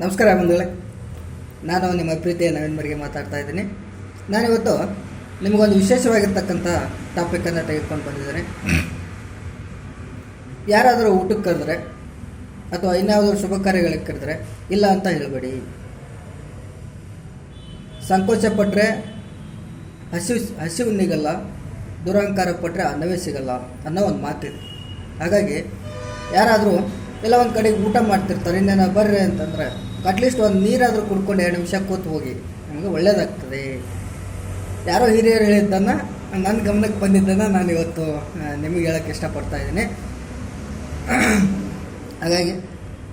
ನಮಸ್ಕಾರ ಬಂಧುಗಳೇ. ನಾನು ನಿಮ್ಮ ಪ್ರೀತಿಯ ನವೀನ್ ಮರಿಗೆ ಮಾತಾಡ್ತಾ ಇದ್ದೀನಿ. ನಾನಿವತ್ತು ನಿಮಗೊಂದು ವಿಶೇಷವಾಗಿರ್ತಕ್ಕಂಥ ಟಾಪಿಕನ್ನು ತೆಗೆದುಕೊಂಡು ಬಂದಿದ್ದೇನೆ. ಯಾರಾದರೂ ಊಟಕ್ಕೆ ಕರೆದ್ರೆ ಅಥವಾ ಇನ್ಯಾವುದಾದ್ರು ಶುಭ ಕಾರ್ಯಗಳಿಗೆ ಕರೆದ್ರೆ ಇಲ್ಲ ಅಂತ ಹೇಳಬೇಡಿ. ಸಂಕೋಚ ಪಟ್ಟರೆ ಹಸಿವು ಹಸಿವು ನಿಗಲ್ಲ ದುರಹಂಕಾರ ಪಟ್ಟರೆ ಅನ್ನವೇ ಸಿಗಲ್ಲ ಅನ್ನೋ ಒಂದು ಮಾತಿದೆ. ಹಾಗಾಗಿ ಯಾರಾದರೂ ಎಲ್ಲ ಒಂದು ಕಡೆಗೆ ಊಟ ಮಾಡ್ತಿರ್ತಾರೆ ಇನ್ನೇನೋ ಬರ್ರಿ ಅಂತಂದರೆ ಅಟ್ಲೀಸ್ಟ್ ಒಂದು ನೀರಾದರೂ ಕುಡ್ಕೊಂಡು ಎರಡು ನಿಮಿಷ ಕೂತು ಹೋಗಿ. ನಮಗೆ ಒಳ್ಳೇದಾಗ್ತದೆ. ಯಾರೋ ಹಿರಿಯರು ಹೇಳಿದ್ದನ್ನು ನನ್ನ ಗಮನಕ್ಕೆ ಬಂದಿದ್ದನ್ನು ನಾನು ಇವತ್ತು ನಿಮಗೆ ಹೇಳೋಕ್ಕೆ ಇಷ್ಟಪಡ್ತಾ ಇದ್ದೀನಿ. ಹಾಗಾಗಿ,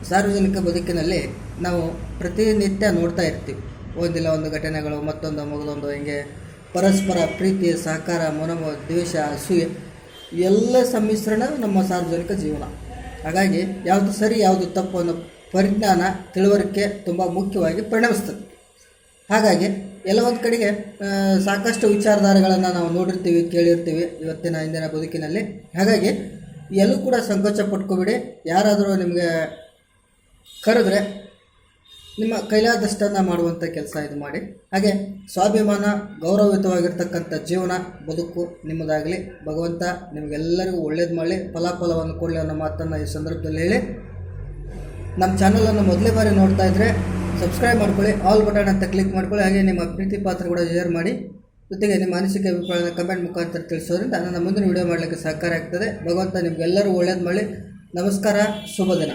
ಸಾರ್ವಜನಿಕ ಬದುಕಿನಲ್ಲಿ ನಾವು ಪ್ರತಿನಿತ್ಯ ನೋಡ್ತಾ ಇರ್ತೀವಿ. ಒಂದಿಲ್ಲ ಒಂದು ಘಟನೆಗಳು, ಮತ್ತೊಂದು ಮಗದೊಂದು, ಹಿಂಗೆ ಪರಸ್ಪರ ಪ್ರೀತಿ, ಸಹಕಾರ, ಮನೋಮ, ದ್ವೇಷ, ಅಸೂಯೆ, ಎಲ್ಲ ಸಮ್ಮಿಶ್ರಣ ನಮ್ಮ ಸಾರ್ವಜನಿಕ ಜೀವನ. ಹಾಗಾಗಿ, ಯಾವುದು ಸರಿ, ಯಾವುದು ತಪ್ಪು ಅನ್ನೋ ಪರಿಜ್ಞಾನ ತಿಳುವಳಿಕೆ ತುಂಬ ಮುಖ್ಯವಾಗಿ ಪರಿಣಮಿಸ್ತದೆ. ಹಾಗಾಗಿ ಎಲ್ಲ ಕಡೆಗೆ ಸಾಕಷ್ಟು ವಿಚಾರಧಾರೆಗಳನ್ನು ನಾವು ನೋಡಿರ್ತೀವಿ, ಕೇಳಿರ್ತೀವಿ ಇವತ್ತಿನ ಇಂದಿನ ಬದುಕಿನಲ್ಲಿ. ಹಾಗಾಗಿ ಎಲ್ಲೂ ಕೂಡ ಸಂಕೋಚ ಪಟ್ಕೋಬೇಡಿ. ಯಾರಾದರೂ ನಿಮಗೆ ಕರೆದ್ರೆ ನಿಮ್ಮ ಕೈಲಾದಷ್ಟನ್ನು ಮಾಡುವಂಥ ಕೆಲಸ ಇದು ಮಾಡಿ. ಹಾಗೆ ಸ್ವಾಭಿಮಾನ, ಗೌರವಯುತವಾಗಿರ್ತಕ್ಕಂಥ ಜೀವನ, ಬದುಕು ನಿಮ್ಮದಾಗಲಿ. ಭಗವಂತ ನಿಮಗೆಲ್ಲರಿಗೂ ಒಳ್ಳೇದು ಮಾಡಲಿ, ಫಲಾಫಲವನ್ನು ಕೊಡಲಿ ಅನ್ನೋ ಮಾತನ್ನು ಈ ಸಂದರ್ಭದಲ್ಲಿ ಹೇಳಿ. ನಮ್ಮ ಚಾನಲನ್ನು ಮೊದಲೇ ಬಾರಿ ನೋಡ್ತಾ ಇದ್ದರೆ ಸಬ್ಸ್ಕ್ರೈಬ್ ಮಾಡ್ಕೊಳ್ಳಿ ಆಲ್ ಬಟನ್ ಅಂತ ಕ್ಲಿಕ್ ಮಾಡ್ಕೊಳ್ಳಿ, ಹಾಗೆ ನಿಮ್ಮ ಪ್ರೀತಿ ಪಾತ್ರ ಕೂಡ ಶೇರ್ ಮಾಡಿ. ಜೊತೆಗೆ ನಿಮ್ಮ ಅನಿಸಿಕೆ ಅಭಿಪ್ರಾಯನ ಕಮೆಂಟ್ ಮುಖಾಂತರ ತಿಳಿಸೋದ್ರಿಂದ ನನ್ನ ಮುಂದಿನ ವಿಡಿಯೋ ಮಾಡಲಿಕ್ಕೆ ಸಹಕಾರ ಆಗ್ತದೆ. ಭಗವಂತ ನಿಮಗೆಲ್ಲರೂ ಒಳ್ಳೇದು ಮಾಡಿ ನಮಸ್ಕಾರ, ಶುಭ ದಿನ.